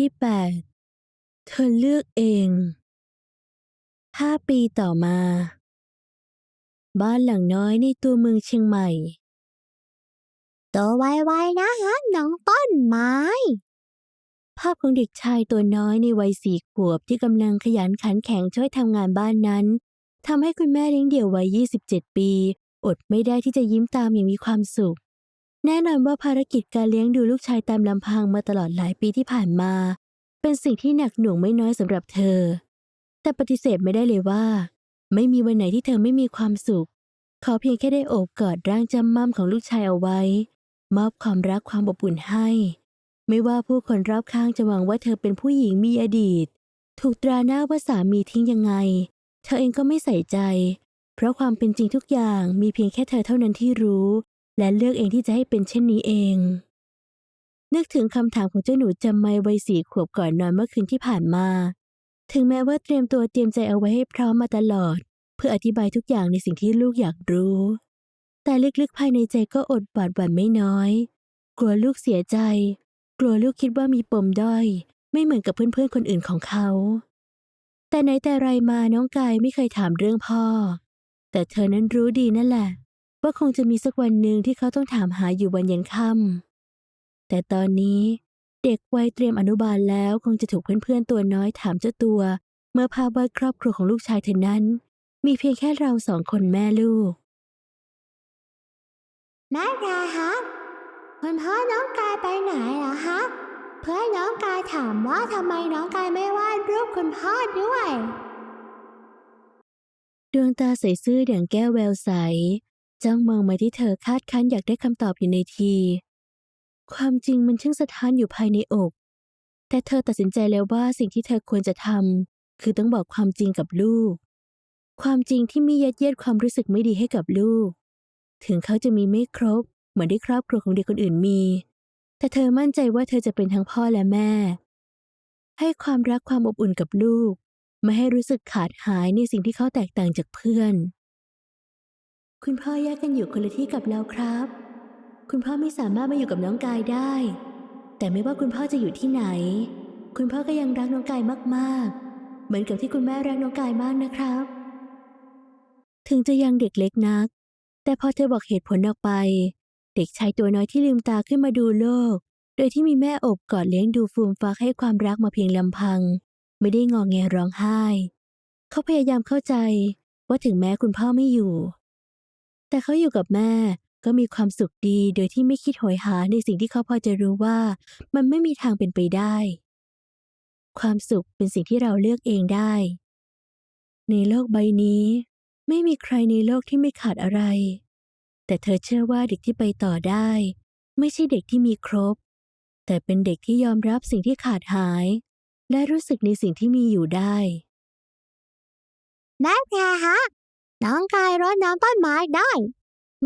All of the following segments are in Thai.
ที่ 8 เธอเลือกเอง 5 ปีต่อมา บ้านหลังน้อยในตัวเมืองเชียงใหม่โตไวๆนะฮะน้องต้นไม้ ภาพของเด็กชายตัวน้อยในวัยสี่ขวบที่กำลังขยันขันแข็งช่วยทำงานบ้านนั้นทำให้คุณแม่เลี้ยงเดี่ยววัย 27 ปี อดไม่ได้ที่จะยิ้มตามอย่างมีความสุข แน่นอนว่าภารกิจการเลี้ยงดูลูกชายตามลำพังมาตลอดหลายปีที่ผ่านมา เป็นสิ่งที่หนักหน่วงไม่น้อยสำหรับเธอ แต่ปฏิเสธไม่ได้เลยว่า ไม่มีวันไหนที่เธอไม่มีความสุข ขอเพียงแค่ได้โอบกอดร่างจำม่ำของลูกชายเอาไว้ มอบความรักความอบอุ่นให้ ไม่ว่าผู้คนรอบข้างจะหวังว่าเธอเป็นผู้หญิงมีอดีต ถูกตราหน้าว่าสามีทิ้งยังไง เธอเองก็ไม่ใส่ใจ เพราะความเป็นจริงทุกอย่างมีเพียงแค่เธอเท่านั้นที่รู้ และเลือกเองที่จะให้เป็นเช่นนี้เอง นึกถึงคำถามของเจ้าหนูจำไม่วัยสี่ขวบก่อนนอนเมื่อคืนที่ผ่านมา ถึงแม้ว่าเตรียมตัวเตรียมใจเอาไว้ให้พร้อมมาตลอด เพื่ออธิบายทุกอย่างในสิ่งที่ลูกอยากรู้ แต่ลึกๆภายในใจก็อดบาดหวั่นไม่น้อย กลัวลูกเสียใจ กลัวลูกคิดว่ามีปมด้อย ไม่เหมือนกับเพื่อนๆคนอื่นของเขา แต่ไหนแต่ไรมาน้องกายไม่เคยถามเรื่องพ่อ แต่เธอนั้นรู้ดีนั่นแหละ ว่าคงจะมีสักวันหนึ่งที่เขาต้องถามหาอยู่วันเย็นค่ำแต่ตอนนี้เด็กวัยเตรียมอนุบาลแล้วคงจะถูกเพื่อนๆตัวน้อยถามเจ้าตัว เมื่อภาพวาดครอบครัวของลูกชายเธอนั้น มีเพียงแค่เราสองคนแม่ลูกแม่กายฮะคุณพ่อน้องกายไปไหนเหรอฮะเพื่อนน้องกายถามว่าทำไมน้องกายไม่วาดรูปคุณพ่อด้วย ดวงตาใสซื่ออย่างแก้วแววใส จ้องมองมาที่เธอคาดคั้นอยากได้คำตอบอยู่ในที ความจริงมันช่างสะท้านอยู่ภายในอก แต่เธอตัดสินใจแล้วว่าสิ่งที่เธอควรจะทำคือต้องบอกความจริงกับลูก ความจริงที่ไมียัดเยียดความรู้สึกไม่ดีให้กับลูก ถึงเขาจะมีไม่ครบ เหมือนที่ครอบครัวของเด็กคนอื่นมี แต่เธอมั่นใจว่าเธอจะเป็นทั้งพ่อและแม่ ให้ความรักความอบอุ่นกับลูก ไม่ให้รู้สึกขาดหายในสิ่งที่เขาแตกต่างจากเพื่อน คุณพ่อแยกกันอยู่คนละที่กับเราครับ คุณพ่อไม่สามารถมาอยู่กับน้องกายได้ แต่ไม่ว่าคุณพ่อจะอยู่ที่ไหน คุณพ่อก็ยังรักน้องกายมากๆ เหมือนกับที่คุณแม่รักน้องกายมากนะครับ ถึงจะยังเด็กเล็กนัก แต่พอเธอบอกเหตุผลออกไป เด็กชายตัวน้อยที่ลืมตาขึ้นมาดูโลก โดยที่มีแม่อบกอดเลี้ยงดูฟูมฟักให้ความรักมาเพียงลำพัง ไม่ได้งอแงร้องไห้ เขาพยายามเข้าใจว่าถึงแม้คุณพ่อไม่อยู่ แต่เขาอยู่กับแม่ก็มีความสุขดีโดยที่ไม่คิดโหยหาในสิ่งที่เขาพอจะรู้ว่ามันไม่มีทางเป็นไปได้ ความสุขเป็นสิ่งที่เราเลือกเองได้ ในโลกใบนี้ ไม่มีใครในโลกที่ไม่ขาดอะไร แต่เธอเชื่อว่าเด็กที่ไปต่อได้ ไม่ใช่เด็กที่มีครบ แต่เป็นเด็กที่ยอมรับสิ่งที่ขาดหาย และรู้สึกในสิ่งที่มีอยู่ได้แม่แพรฮะ น้องกายรดน้ำต้นไม้ได้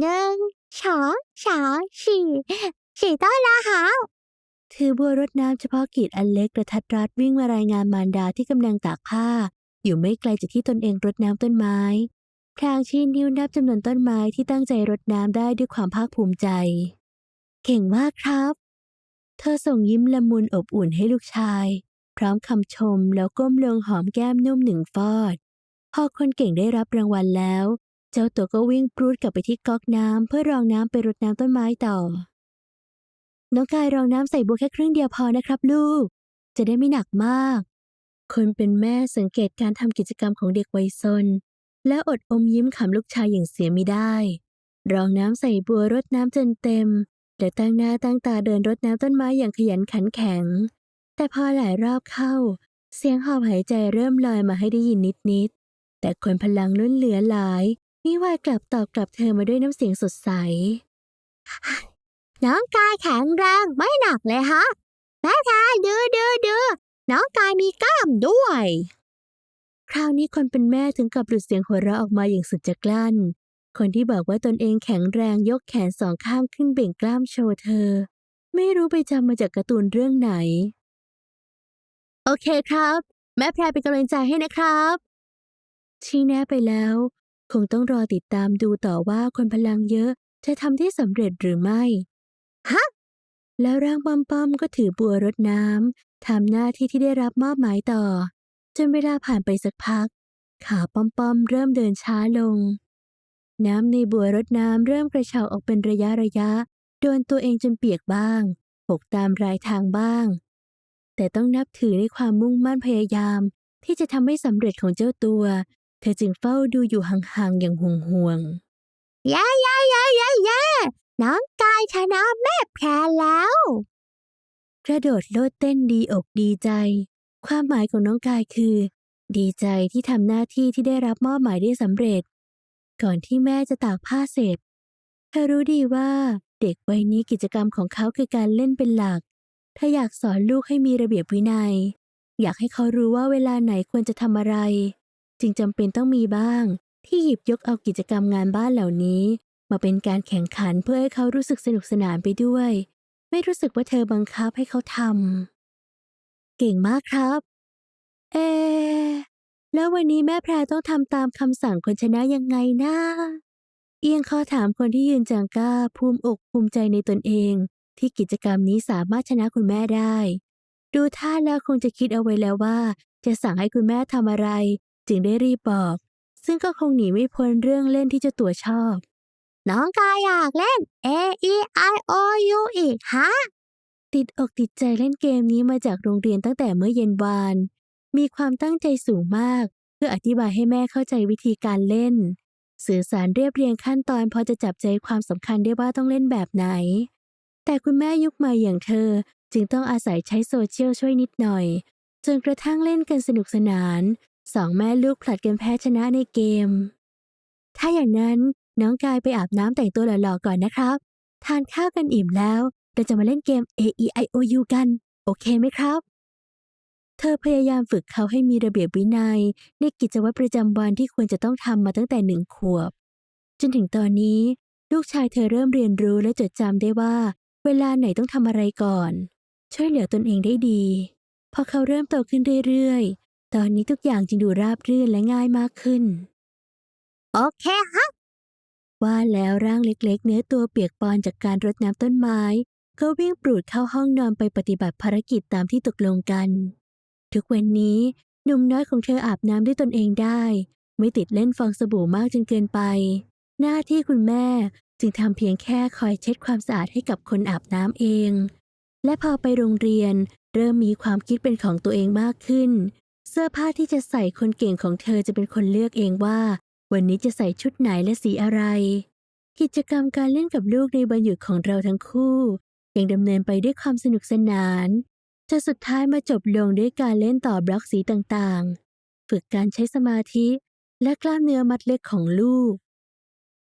หนึ่งสองสามสี่สี่ต้นและฮะถือบัวรดน้ำเฉพาะกิจอันเล็กกระทัดรัดวิ่งมารายงานมารดาที่กำลังตากผ้า อยู่ไม่ไกลจากที่ตนเองรดน้ำต้นไม้พลางชี้นิ้วนับจำนวนต้นไม้ที่ตั้งใจรดน้ำได้ด้วยความภาคภูมิใจ เก่งมากครับ เธอส่งยิ้มละมุนอบอุ่นให้ลูกชาย พร้อมคำชมแล้วก้มลงหอมแก้มนุ่มหนึ่งฟอด พอคนเก่งได้รับรางวัลแล้ว เจ้าตัวก็วิ่งปรูดกลับไปที่ก๊อกน้ำเพื่อรองน้ำไปรดน้ำต้นไม้ต่อ น้องกายรองน้ำใส่บัวแค่ครึ่งเดียวพอนะครับ ลูก จะได้ไม่หนักมาก คนเป็นแม่สังเกตการทำกิจกรรมของเด็กวัยซนและอดอมยิ้มขำลูกชายอย่างเสียไม่ได้ รองน้ำใส่บัวรดน้ำจนเต็มและตั้งหน้าตั้งตาเดินรดน้ำต้นไม้อย่างขยันขันแข็ง แต่พอหลายรอบเข้า เสียงหอบหายใจเริ่มลอยมาให้ได้ยินนิดๆ แต่คนพลังล้นเหลือหลายมิวายกลับตอบกลับเธอมาด้วยน้ำเสียงสดใส น้องกายแข็งแรงไม่หนักเลยฮะแม่แพรดูดูดูน้องกายมีกล้ามด้วย คราวนี้คนเป็นแม่ถึงกับหลุดเสียงหัวเราะออกมาอย่างสุดจะกลั้น คนที่บอกว่าตนเองแข็งแรงยกแขนสองข้างขึ้นเบ่งกล้ามโชว์เธอ ไม่รู้ไปจำมาจากการ์ตูนเรื่องไหน โอเคครับ แม่แพรเป็นกำลังใจให้นะครับ ชี้แนะไปแล้ว คงต้องรอติดตามดูต่อว่าคนพลังเยอะจะทำได้สำเร็จหรือไม่แล้วร่างป้อมป้อมก็ถือบัวรดน้ำทำหน้าที่ที่ได้รับมอบหมายต่อ จนเวลาผ่านไปสักพัก ขาป้อมป้อมเริ่มเดินช้าลง น้ำในบัวรดน้ำเริ่มกระเฉาออกเป็นระยะระยะ โดนตัวเองจนเปียกบ้างหกตามรายทางบ้าง แต่ต้องนับถือในความมุ่งมั่นพยายามที่จะทำให้สำเร็จของเจ้าตัวเธอจึงเฝ้าดูอยู่ห่างๆอย่างห่วงๆเย้เย้เย้เย้เย้น้องกายชนะแม่แพรแล้ว กระโดดโลดเต้นดีอกดีใจ ความหมายของน้องกายคือ ดีใจที่ทำหน้าที่ที่ได้รับมอบหมายได้สำเร็จ ก่อนที่แม่จะตากผ้าเสร็จ เธอรู้ดีว่าเด็กวัยนี้กิจกรรมของเขาคือการเล่นเป็นหลัก ถ้าอยากสอนลูกให้มีระเบียบวินัย อยากให้เขารู้ว่าเวลาไหนควรจะทำอะไร จึงจำเป็นต้องมีบ้าง ที่หยิบยกเอากิจกรรมงานบ้านเหล่านี้ มาเป็นการแข่งขันเพื่อให้เขารู้สึกสนุกสนานไปด้วย ไม่รู้สึกว่าเธอบังคับให้เขาทำเก่งมากครับ เอ แล้ววันนี้แม่แพรต้องทำตามคำสั่งคนชนะยังไงนะเอียงคอถามคนที่ยืนจังก้าภูมิอกภูมิใจในตนเอง ที่กิจกรรมนี้สามารถชนะคุณแม่ได้ ดูท่าแล้วคงจะคิดเอาไว้แล้วว่า จะสั่งให้คุณแม่ทำอะไร จึงได้รีบบอก ซึ่งก็คงหนีไม่พ้นเรื่องเล่นที่เจ้าตัวชอบ น้องกายอยากเล่น A E I O U อีกฮะ ติดอกติดใจเล่นเกมนี้มาจากโรงเรียนตั้งแต่เมื่อเย็นวาน มีความตั้งใจสูงมาก เพื่ออธิบายให้แม่เข้าใจวิธีการเล่น สื่อสารเรียบเรียงขั้นตอนพอจะจับใจความสำคัญได้ว่าต้องเล่นแบบไหน แต่คุณแม่ยุคใหม่อย่างเธอจึงต้องอาศัยใช้โซเชียลช่วยนิดหน่อยจนกระทั่งเล่นกันสนุกสนาน สองแม่ลูกผลัดกันแพ้ชนะในเกม ถ้าอย่างนั้นน้องกายไปอาบน้ำแต่งตัวหล่อๆก่อนนะครับ ทานข้าวกันอิ่มแล้วเราจะมาเล่นเกม A E I O U กัน โอเคไหมครับ เธอพยายามฝึกเขาให้มีระเบียบวินัย ในกิจวัตรประจำวันที่ควรจะต้องทำมาตั้งแต่หนึ่งขวบ จนถึงตอนนี้ ลูกชายเธอเริ่มเรียนรู้และจดจำได้ว่า เวลาไหนต้องทำอะไรก่อน ช่วยเหลือตนเองได้ดี พอเขาเริ่มโตขึ้นเรื่อยๆ ตอนนี้ทุกอย่างจึงดูราบรื่นและง่ายมากขึ้น โอเคฮะว่าแล้วร่างเล็กๆ เนื้อตัวเปียกปอนจากการรดน้ำต้นไม้ ก็วิ่งปรูดเข้าห้องนอนไปปฏิบัติภารกิจตามที่ตกลงกัน ทุกวันนี้หนุ่มน้อยของเธออาบน้ำด้วยตนเองได้ ไม่ติดเล่นฟองสบู่มากจนเกินไป หน้าที่คุณแม่จึงทำเพียงแค่คอยเช็ดความสะอาดให้กับคนอาบน้ำเอง และพอไปโรงเรียนเริ่มมีความคิดเป็นของตัวเองมากขึ้นเสื้อผ้าที่จะใส่คนเก่งของเธอจะเป็นคนเลือกเองว่า วันนี้จะใส่ชุดไหนและสีอะไร กิจกรรมการเล่นกับลูกในวันหยุดของเราทั้งคู่ยังดำเนินไปด้วยความสนุกสนานจนสุดท้ายมาจบลงด้วยการเล่นต่อบล็อกสีต่างๆ ฝึกการใช้สมาธิ และกล้ามเนื้อมัดเล็กของลูก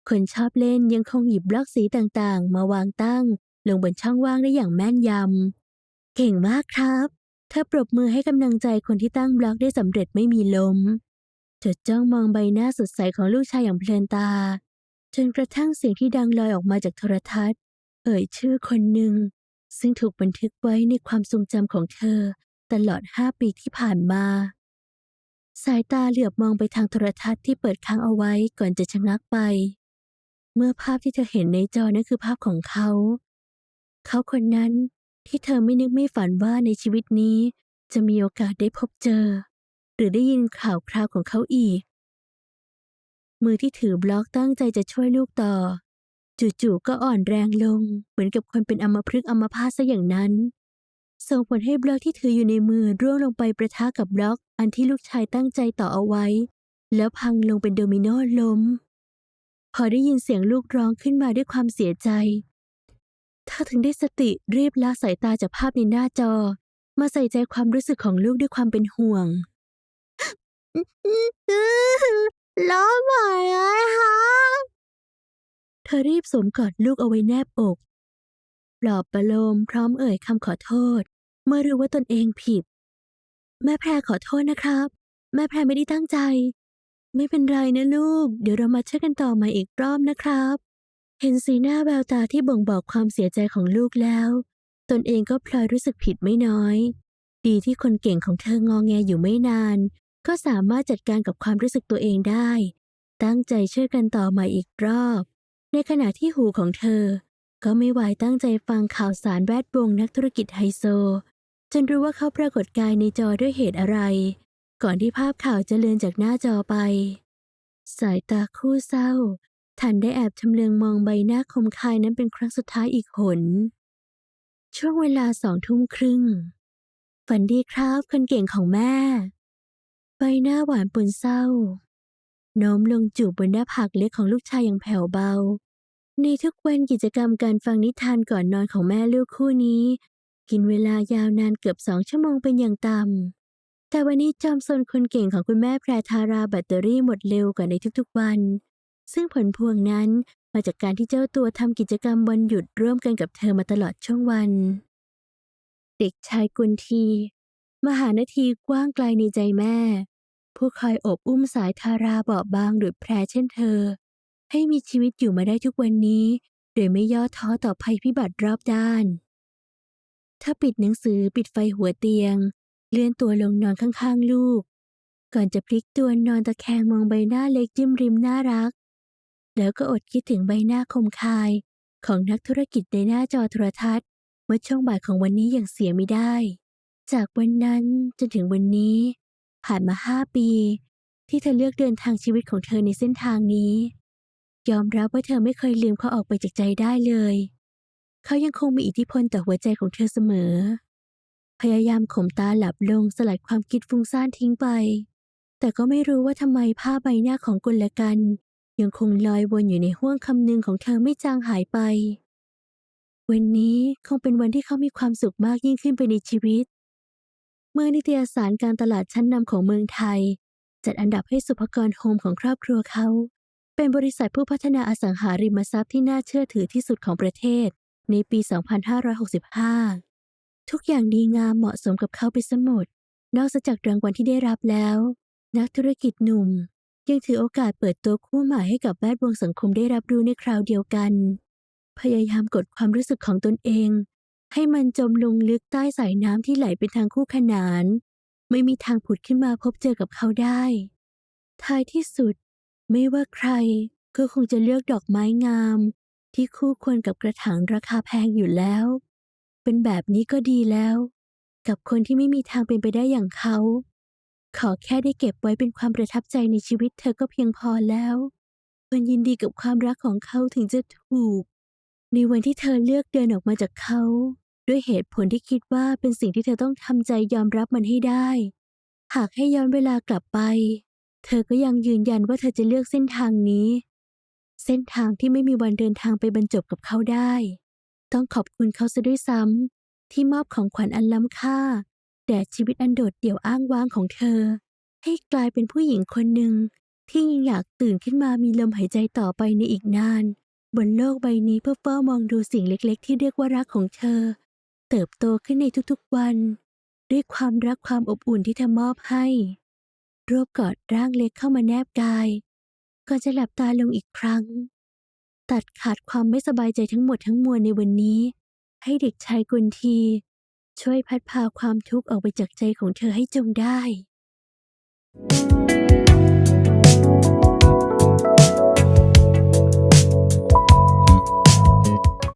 คนชอบเล่นยังคงหยิบบล็อกสีต่างๆ มาวางตั้ง ลงบนช่องว่างได้อย่างแม่นยำเก่งมากครับ เธอปรบมือให้กำลังใจคนที่ตั้งบล็อกได้สำเร็จไม่มีล้มจดจ้องมองใบหน้าสดใสของลูกชายอย่างเพลินตา จนกระทั่งเสียงที่ดังลอยออกมาจากโทรทัศน์ เอ่ยชื่อคนหนึ่ง ซึ่งถูกบันทึกไว้ในความทรงจำของเธอ ตลอดห้าปีที่ผ่านมา สายตาเหลือบมองไปทางโทรทัศน์ที่เปิดค้างเอาไว้ก่อนจะชะงักไป เมื่อภาพที่เธอเห็นในจอนั่นคือภาพของเขา เขาคนนั้น ที่เธอไม่นึกไม่ฝันว่าในชีวิตนี้ จะมีโอกาสได้พบเจอ หรือได้ยินข่าวคราวของเขาอีก มือที่ถือบล็อกตั้งใจจะช่วยลูกต่อ จู่ๆก็อ่อนแรงลง เหมือนกับคนเป็นอัมพฤกษ์อัมพาตซะอย่างนั้น ส่งผลให้บล็อกที่ถืออยู่ในมือร่วงลงไปประทะกับบล็อก อันที่ลูกชายตั้งใจต่อเอาไว้ แล้วพังลงเป็นโดมิโนล้ม พอได้ยินเสียงลูกร้องขึ้นมาด้วยความเสียใจ เธอถึงได้สติรีบละสายตาจากภาพในหน้าจอ มาใส่ใจความรู้สึกของลูกด้วยความเป็นห่วงล้มหมดเลยฮะเธอรีบสวมกอดลูกเอาไว้แนบอกปลอบประโลมพร้อมเอ่ยคำขอโทษ เมื่อรู้ว่าตนเองผิด แม่แพรขอโทษนะครับ แม่แพรไม่ได้ตั้งใจ ไม่เป็นไรนะลูก เดี๋ยวเรามาช่วยกันต่อใหม่อีกรอบนะครับ เห็นสีหน้าแววตาที่บ่งบอกความเสียใจของลูกแล้ว ตนเองก็พลอยรู้สึกผิดไม่น้อย ดีที่คนเก่งของเธององแงอยู่ไม่นาน ก็สามารถจัดการกับความรู้สึกตัวเองได้ ตั้งใจช่วยกันต่อม่อีกรอบ ในขณะที่หูของเธอ ก็ไม่ไหวตั้งใจฟังข่าวสารแวดวงนักธุรกิจไฮโซ จนรู้ว่าเขาปรากฏกายในจอด้วยเหตุอะไร ก่อนที่ภาพข่าวจะเลือนจากหน้าจอไป สายตาคู่เศร้า ทันได้แอบชำเลืองมองใบหน้าคมคายนั้นเป็นครั้งสุดท้ายอีกหน ช่วงเวลาสองทุ่มครึ่ง ฝันดีครับคนเก่งของแม่ ใบหน้าหวานปนเศร้าโน้มลงจูบบนหน้าผากเล็กของลูกชายอย่างแผ่วเบา ในทุกวันกิจกรรมการฟังนิทานก่อนนอนของแม่ลูกคู่นี้ กินเวลายาวนานเกือบสองชั่วโมงเป็นอย่างต่ำแต่วันนี้จอมซนคนเก่งของคุณแม่แพรทาราแบตเตอรี่หมดเร็วกว่าในทุกๆวัน ซึ่งผลพวงนั้นมาจากการที่เจ้าตัวทำกิจกรรมวันหยุดร่วมกันกับเธอมาตลอดช่วงวัน เด็กชายกุนที มหานาทีกว้างไกลในใจแม่ ผู้คอยอบอุ้มสายทาราเบาบางดุดแพรเช่นเธอ ให้มีชีวิตอยู่มาได้ทุกวันนี้ โดยไม่ย่อท้อต่อภัยพิบัติรอบด้าน ถ้าปิดหนังสือปิดไฟหัวเตียง เลื่อนตัวลงนอนข้างๆลูก ก่อนจะพลิกตัวนอนตะแคงมองใบหน้าเล็กจิ้มริมน่ารัก แล้วก็อดคิดถึงใบหน้าคมคาย ของนักธุรกิจในหน้าจอโทรทัศน์ เมื่อช่วงบ่ายของวันนี้อย่างเสียไม่ได้ จากวันนั้นจนถึงวันนี้ ผ่านมาห้าปี ที่เธอเลือกเดินทางชีวิตของเธอในเส้นทางนี้ ยอมรับว่าเธอไม่เคยลืมเขาออกไปจากใจได้เลย เขายังคงมีอิทธิพลต่อหัวใจของเธอเสมอ พยายามข่มตาหลับลงสลัดความคิดฟุ้งซ่านทิ้งไป แต่ก็ไม่รู้ว่าทำไมภาใบหน้าของกุลกัน ยังคงลอยวนอยู่ในห้วงคำหนึ่งของเธอไม่จางหายไป วันนี้คงเป็นวันที่เขามีความสุขมากยิ่งขึ้นไปในชีวิต เมื่อนิตยสารการตลาดชั้นนำของเมืองไทย จัดอันดับให้สุภกรโฮมของครอบครัวเขา เป็นบริษัทผู้พัฒนาอสังหาริมทรัพย์ที่น่าเชื่อถือที่สุดของประเทศ ในปี 2565 ทุกอย่างดีงามเหมาะสมกับเขาไปสมดนอกจากรางวัลที่ได้รับแล้ว นักธุรกิจหนุ่ม ยังถือโอกาสเปิดตัวคู่ใหม่ให้กับแวดวงสังคมได้รับรู้ในคราวเดียวกัน พยายามกดความรู้สึกของตนเอง ให้มันจมลงลึกใต้สายน้ำที่ไหลเป็นทางคู่ขนาน ไม่มีทางผุดขึ้นมาพบเจอกับเขาได้ ท้ายที่สุด ไม่ว่าใครก็คงจะเลือกดอกไม้งาม ที่คู่ควรกับกระถางราคาแพงอยู่แล้ว เป็นแบบนี้ก็ดีแล้ว กับคนที่ไม่มีทางเป็นไปได้อย่างเขา ขอแค่ได้เก็บไว้เป็นความประทับใจในชีวิตเธอก็เพียงพอแล้วควรยินดีกับความรักของเขาถึงจะถูก ในวันที่เธอเลือกเดินออกมาจากเขา ด้วยเหตุผลที่คิดว่าเป็นสิ่งที่เธอต้องทำใจยอมรับมันให้ได้ หากให้ย้อนเวลากลับไป เธอก็ยังยืนยันว่าเธอจะเลือกเส้นทางนี้ เส้นทางที่ไม่มีวันเดินทางไปบรรจบกับเขาได้ ต้องขอบคุณเขาซะด้วยซ้ำที่มอบของขวัญอันล้ำค่า แด่ชีวิตอันโดดเดี่ยวอ้างว้างของเธอ ให้กลายเป็นผู้หญิงคนหนึ่งที่ยังอยากตื่นขึ้นมามีลมหายใจต่อไปในอีกนาน บนโลกใบนี้เพื่อเฝ้ามองดูสิ่งเล็ก ๆ ที่เรียกว่ารักของเธอ เติบโตขึ้นในทุกๆวัน ด้วยความรักความอบอุ่นที่เธอมอบให้ รวบกอดร่างเล็กเข้ามาแนบกายก่อนจะหลับตาลงอีกครั้ง ตัดขาดความไม่สบายใจทั้งหมดทั้งมวลในวันนี้ ให้เด็กชายกุนที ช่วยพัดพาความทุกข์ออกไปจากใจของเธอให้จงได้